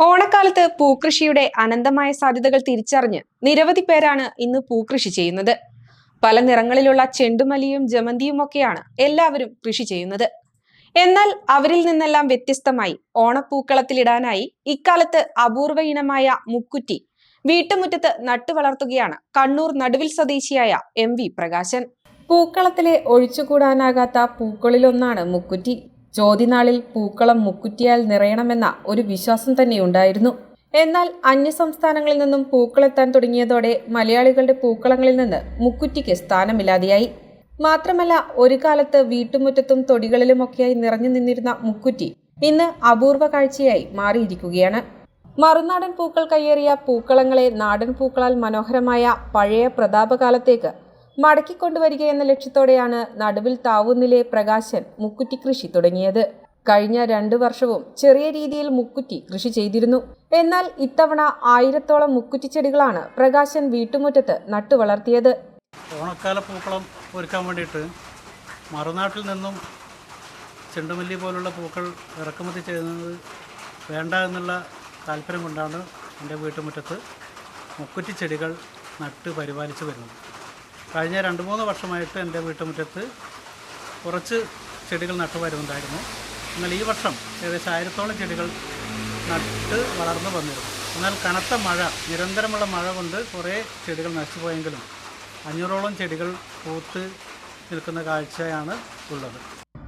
ഓണക്കാലത്ത് പൂക്കൃഷിയുടെ അനന്തമായ സാധ്യതകൾ തിരിച്ചറിഞ്ഞ് നിരവധി പേരാണ് ഇന്ന് പൂക്കൃഷി ചെയ്യുന്നത്. പല നിറങ്ങളിലുള്ള ചെണ്ടുമല്ലിയും ജമന്തിയും ഒക്കെയാണ് എല്ലാവരും കൃഷി ചെയ്യുന്നത്. എന്നാൽ അവരിൽ നിന്നെല്ലാം വ്യത്യസ്തമായി ഓണപ്പൂക്കളത്തിലിടാനായി ഇക്കാലത്ത് അപൂർവ ഇനമായ മുക്കുറ്റി വീട്ടുമുറ്റത്ത് നട്ടു വളർത്തുകയാണ് കണ്ണൂർ നടുവിൽ സ്വദേശിയായ എം വി പ്രകാശൻ. പൂക്കളത്തിലെ ഒഴിച്ചുകൂടാനാകാത്ത പൂക്കളിലൊന്നാണ് മുക്കുറ്റി. ജ്യോതിനാളിൽ പൂക്കളം മുക്കുറ്റിയാൽ നിറയണമെന്ന ഒരു വിശ്വാസം തന്നെയുണ്ടായിരുന്നു. എന്നാൽ അന്യസംസ്ഥാനങ്ങളിൽ നിന്നും പൂക്കളെത്താൻ തുടങ്ങിയതോടെ മലയാളികളുടെ പൂക്കളങ്ങളിൽ നിന്ന് മുക്കുറ്റിക്ക് സ്ഥാനമില്ലാതെയായി. മാത്രമല്ല ഒരു കാലത്ത് വീട്ടുമുറ്റത്തും തൊടികളിലുമൊക്കെയായി നിറഞ്ഞു നിന്നിരുന്ന മുക്കുറ്റി ഇന്ന് അപൂർവ കാഴ്ചയായി മാറിയിരിക്കുകയാണ്. മറുനാടൻ പൂക്കൾ കയ്യേറിയ പൂക്കളങ്ങളെ നാടൻ പൂക്കളാൽ മനോഹരമായ പഴയ പ്രതാപകാലത്തേക്ക് മടക്കിക്കൊണ്ടുവരിക എന്ന ലക്ഷ്യത്തോടെയാണ് നടുവിൽ താവുന്നിലെ പ്രകാശൻ മുക്കുറ്റി കൃഷി തുടങ്ങിയത്. കഴിഞ്ഞ രണ്ടു വർഷവും ചെറിയ രീതിയിൽ മുക്കുറ്റി കൃഷി ചെയ്തിരുന്നു. എന്നാൽ ഇത്തവണ ആയിരത്തോളം മുക്കുറ്റി ചെടികളാണ് പ്രകാശൻ വീട്ടുമുറ്റത്ത് നട്ടുവളർത്തിയത് ഓണക്കാല പൂക്കളം ഒരുക്കാൻ വേണ്ടിയിട്ട് മറുനാട്ടിൽ നിന്നും ചെണ്ടുമല്ലി പോലുള്ള പൂക്കൾ ഇറക്കുമതി ചെയ്യുന്നത് വേണ്ട എന്നുള്ള താല്പര്യം കൊണ്ടാണ് എന്റെ വീട്ടുമുറ്റത്ത് മുക്കുറ്റി ചെടികൾ നട്ട് പരിപാലിച്ചു വരുന്നത്. കഴിഞ്ഞ രണ്ട് മൂന്ന് വർഷമായിട്ട് എന്റെ വീട്ടുമുറ്റത്ത് കുറച്ച് ചെടികൾ നട്ടു വരുന്നുണ്ടായിരുന്നു. എന്നാൽ ഈ വർഷം ഏകദേശം ആയിരത്തോളം ചെടികൾ നട്ട് വളർന്നു വന്നിരുന്നു. എന്നാൽ കനത്ത മഴ നിരന്തരമുള്ള മഴ കൊണ്ട് കുറേ ചെടികൾ നശിച്ചുപോയെങ്കിലും അഞ്ഞൂറോളം ചെടികൾ പൂത്ത് നിൽക്കുന്ന കാഴ്ചയാണ് ഉള്ളത്.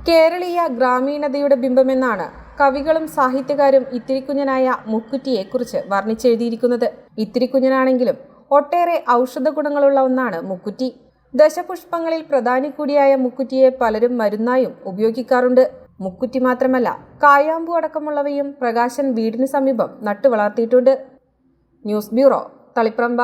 കേരളീയ ഗ്രാമീണതയുടെ ബിംബമെന്നാണ് കവികളും സാഹിത്യകാരും ഇത്തിരിക്കുഞ്ഞനായ മുക്കുറ്റിയെക്കുറിച്ച് വർണിച്ചെഴുതിയിരിക്കുന്നത്. ഇത്തിരിക്കുഞ്ഞനാണെങ്കിലും ഒട്ടേറെ ഔഷധ ഗുണങ്ങളുള്ള ഒന്നാണ് മുക്കുറ്റി. ദശപുഷ്പങ്ങളിൽ പ്രധാനി കൂടിയായ മുക്കുറ്റിയെ പലരും മരുന്നായും ഉപയോഗിക്കാറുണ്ട്. മുക്കുറ്റി മാത്രമല്ല കായാമ്പു അടക്കമുള്ളവയും പ്രകാശൻ വീടിന് സമീപം നട്ടു വളർത്തിയിട്ടുണ്ട് ന്യൂസ് ബ്യൂറോ തളിപ്രമ്പ